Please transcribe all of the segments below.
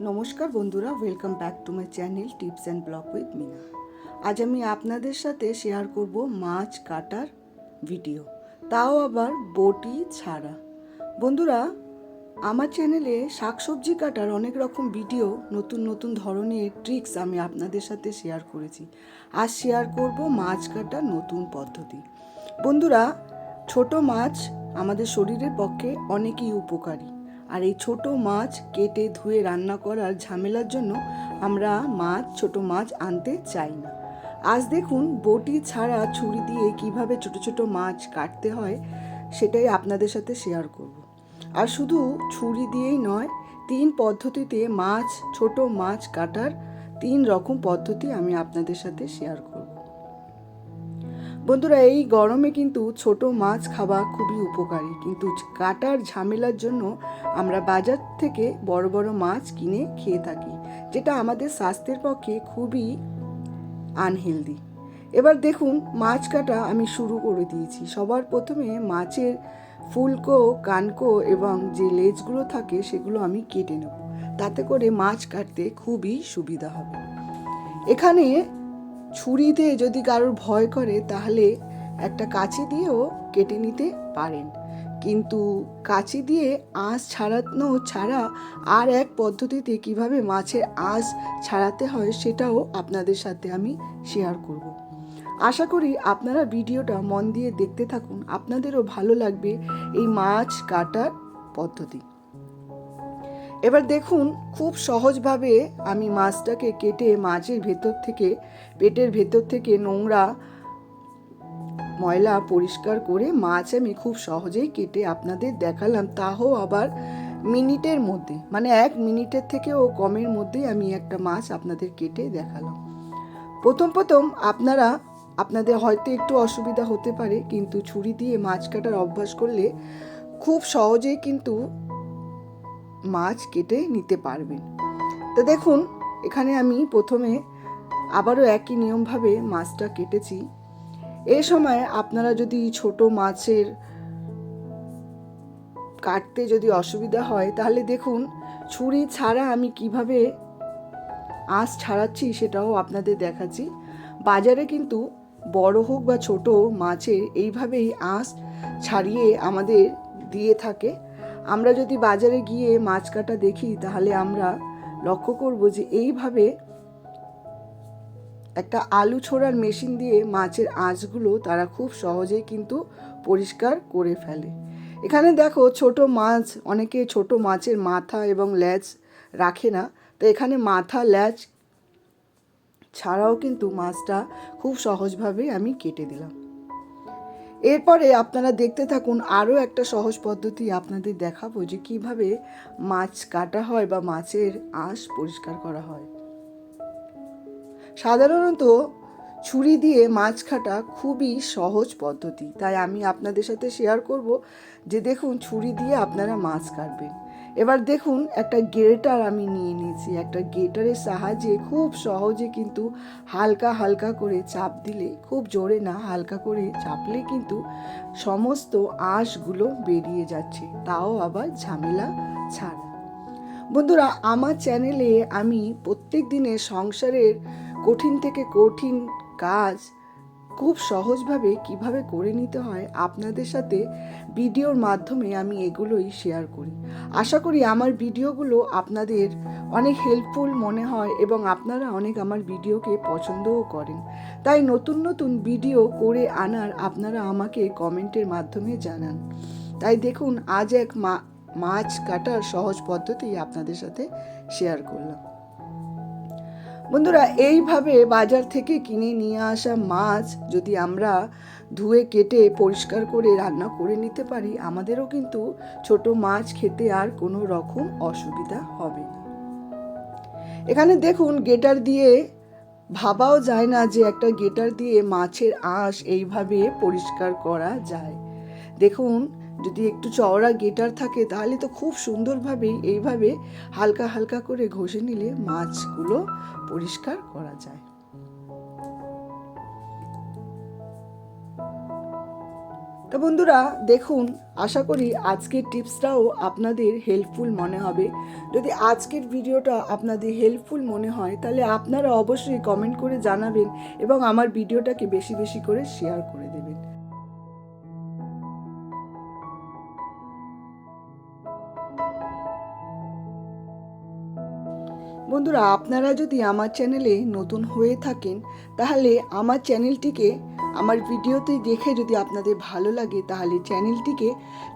নমস্কার বন্ধুরা welcome back to my channel tips and blog with Meena আজ আমি আপনাদের সাথে শেয়ার করব মাছ কাটার ভিডিও তাও আবার বটি ছাড়া। বন্ধুরা, আমার চ্যানেলে শাকসবজি কাটার অনেক রকম ভিডিও নতুন নতুন ধরনের ট্রিক্স আমি আপনাদের সাথে শেয়ার করেছি। আজ শেয়ার করব মাছ কাটার নতুন পদ্ধতি। বন্ধুরা, ছোট মাছ আমাদের শরীরের পক্ষে অনেকই উপকারী। আর এই ছোট মাছ কেটে ধুয়ে রান্না করার ঝামেলার জন্য আমরা মাছ, ছোট মাছ আনতে চাই না। আজ দেখুন, বটি ছাড়া ছুরি দিয়ে কীভাবে ছোট ছোট মাছ কাটতে হয় সেটাই আপনাদের সাথে শেয়ার করব। আর শুধু ছুরি দিয়েই নয়, তিন পদ্ধতিতে মাছ, ছোট মাছ কাটার তিন রকম পদ্ধতি আমি আপনাদের সাথে শেয়ার করব। বন্ধুরা, এই গরমে কিন্তু ছোট মাছ খাওয়া খুবই উপকারী। কিন্তু কাটার ঝামেলার জন্য আমরা বাজার থেকে বড় বড় মাছ কিনে খেয়ে থাকি, যেটা আমাদের স্বাস্থ্যের পক্ষে খুবই আনহেলদি এবার দেখুন, মাছ কাটা আমি শুরু করে দিয়েছি। সবার প্রথমে মাছের ফুলকো, কানকো এবং যে লেজগুলো থাকে, সেগুলো আমি কেটে নেব। তাতে করে মাছ কাটতে খুবই সুবিধা হবে। এখানে ছুরিতে যদি কারোর ভয় করে, তাহলে একটা কাঁচি দিয়েও কেটে নিতে পারেন। কিন্তু কাঁচি দিয়ে আঁশ ছাড়ানো ছাড়া আর এক পদ্ধতিতে কীভাবে মাছের আঁশ ছাড়াতে হয়, সেটাও আপনাদের সাথে আমি শেয়ার করব। আশা করি আপনারা ভিডিওটা মন দিয়ে দেখতে থাকুন। আপনাদেরও ভালো লাগবে এই মাছ কাটার পদ্ধতি। এবার দেখুন খুব সহজভাবে আমি মাছটাকে কেটে মাছের ভেতর থেকে, পেটের ভেতর থেকে নোংরা ময়লা পরিষ্কার করে মাছ আমি খুব সহজেই কেটে আপনাদের দেখালাম। তাও আবার মিনিটের মধ্যে মানে এক মিনিটের থেকেও কমের মধ্যেই আমি একটা মাছ আপনাদের কেটে দেখালাম। প্রথম প্রথম আপনারা, আপনাদের হয়তো একটু অসুবিধা হতে পারে, কিন্তু ছুরি দিয়ে মাছ কাটার অভ্যাস করলে খুব সহজেই কিন্তু মাছ কেটে নিতে পারবেন। তো দেখুন, এখানে আমি প্রথমে আবারও একই নিয়মভাবে মাছটা কেটেছি। এই সময় আপনারা যদি ছোট মাছের কাটতে যদি অসুবিধা হয়, তাহলে দেখুন, ছুরি ছাড়া আমি কীভাবে আঁশ ছাড়াচ্ছি সেটাও আপনাদের দেখাচ্ছি। বাজারে কিন্তু বড় হোক বা ছোট মাছের এইভাবেই আঁশ ছাড়িয়ে আমাদের দিয়ে থাকে। আমরা যদি বাজারে গিয়ে মাছ কাটা দেখি, তাহলে আমরা লক্ষ্য করব যে এইভাবে একটা আলু ছোড়ার মেশিন দিয়ে মাছের আঁচগুলো তারা খুব সহজেই কিন্তু পরিষ্কার করে ফেলে। এখানে দেখো ছোট মাছ, অনেকে ছোট মাছের মাথা এবং ল্যাজ রাখে না, তো এখানে মাথা, ল্যাজ ছাড়াও কিন্তু মাছটা খুব সহজভাবে আমি কেটে দিলাম। এরপরে আপনারা দেখতে থাকুন আরও একটা সহজ পদ্ধতি আপনাদের দেখাবো যে কীভাবে মাছ কাটা হয় বা মাছের আঁশ পরিষ্কার করা হয়। সাধারণত ছুরি দিয়ে মাছ কাটা খুবই সহজ পদ্ধতি। তাই আমি আপনাদের সাথে শেয়ার করব যে দেখুন ছুরি দিয়ে আপনারা মাছ কাটবেন। এবার দেখুন, একটা গেটার আমি নিয়ে নিয়েছি। একটা গেটারের সাহায্যে খুব সহজে কিন্তু হালকা হালকা করে চাপ দিলে, খুব জোরে না, হালকা করে চাপলে কিন্তু সমস্ত আঁশগুলো বেরিয়ে যাচ্ছে। তাও আবার ঝামেলা ছাড়া। বন্ধুরা, আমার চ্যানেলে আমি প্রত্যেক দিনে সংসারের কঠিন থেকে কঠিন কাজ খুব সহজভাবে কীভাবে করে নিতে হয় আপনাদের সাথে ভিডিওর মাধ্যমে আমি এগুলোই শেয়ার করি। আশা করি আমার ভিডিওগুলো আপনাদের অনেক হেল্পফুল মনে হয় এবং আপনারা অনেক আমার ভিডিওকে পছন্দও করেন। তাই নতুন নতুন ভিডিও করে আনার আপনারা আমাকে কমেন্টের মাধ্যমে জানান। তাই দেখুন, আজ এক মা, মাছ কাটার সহজ পদ্ধতি আপনাদের সাথে শেয়ার করলাম। বন্ধুরা, এইভাবে বাজার থেকে কিনে নিয়ে আসা মাছ যদি আমরা ধুয়ে কেটে পরিষ্কার করে রান্না করে নিতে পারি, আমাদেরও কিন্তু ছোট মাছ খেতে আর কোনো রকম অসুবিধা হবে না। এখানে দেখুন, গেটার দিয়ে ভাবাও যায় না যে একটা গেটার দিয়ে মাছের আঁশ এইভাবে পরিষ্কার করা যায়। দেখুন যদি একটু চওড়া গেটার থাকে, তাহলে তো খুব সুন্দরভাবেই এইভাবে হালকা হালকা করে ঘষে নিলে মাছগুলো পরিষ্কার করা যায়। তো বন্ধুরা, দেখুন, আশা করি আজকের টিপসটাও আপনাদের হেল্পফুল মনে হবে। যদি আজকের ভিডিওটা আপনাদের হেল্পফুল মনে হয়, তাহলে আপনারা অবশ্যই কমেন্ট করে জানাবেন এবং আমার ভিডিওটাকে বেশি বেশি করে শেয়ার করে দেবেন। বন্ধুরা, আপনারা যদি আমার চ্যানেলে নতুন হয়ে থাকেন, তাহলে আমার চ্যানেলটিকে, আমার ভিডিওতে দেখে যদি আপনাদের ভালো লাগে, তাহলে চ্যানেলটিকে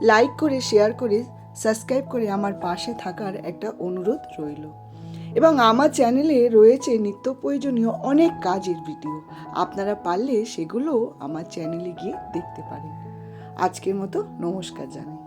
লাইক করে, শেয়ার করে, সাবস্ক্রাইব করে আমার পাশে থাকার একটা অনুরোধ রইল। এবং আমার চ্যানেলে রয়েছে নিত্য প্রয়োজনীয় অনেক কাজের ভিডিও। আপনারা পারলে সেগুলো আমার চ্যানেলে গিয়ে দেখতে পারেন। আজকের মতো নমস্কার জানাই।